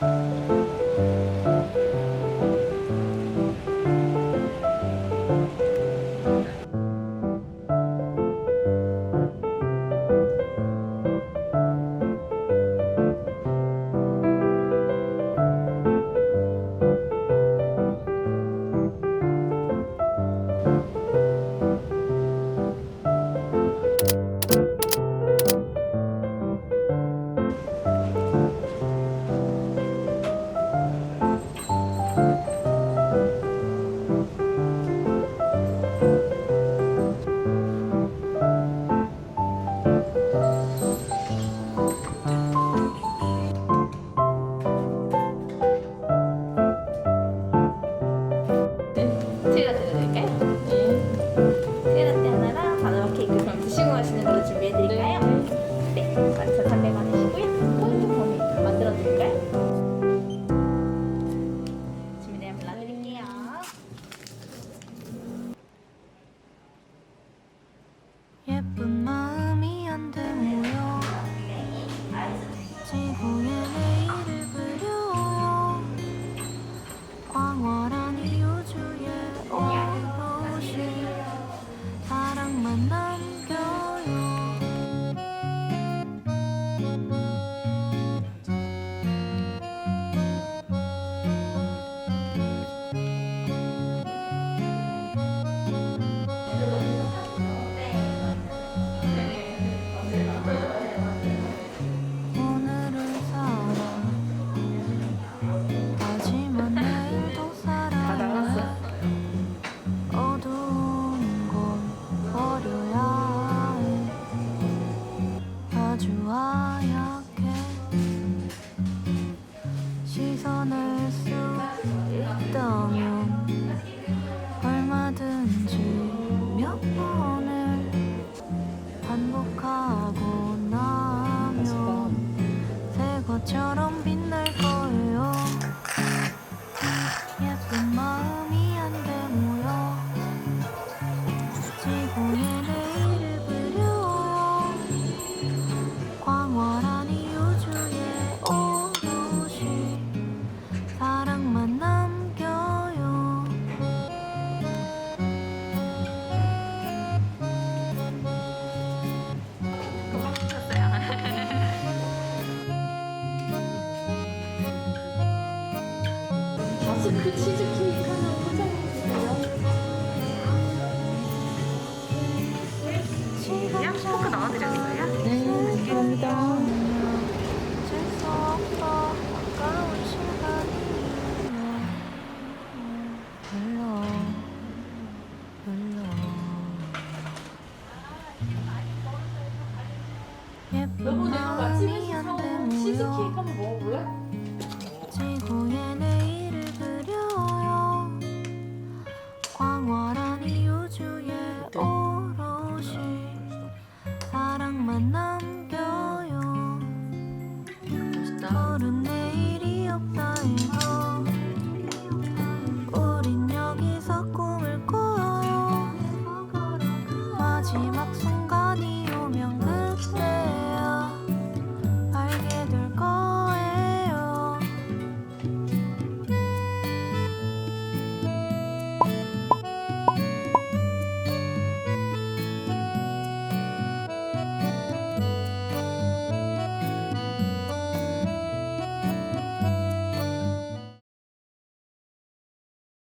트리 가시는 걸로 준비해드릴까요? 네. 만천 300원이시고요. 포인트 범위 만들어드릴까요? 준비되면 불러드릴게요. 예쁜 等 마스크 치즈 케이크 하나 포장해주세요. 포크 넣어드렸어요? 네, 감사합니다. 여보 내가 마침에 마음이 한데 사온 치즈 케이크 모여 한번 먹어볼래?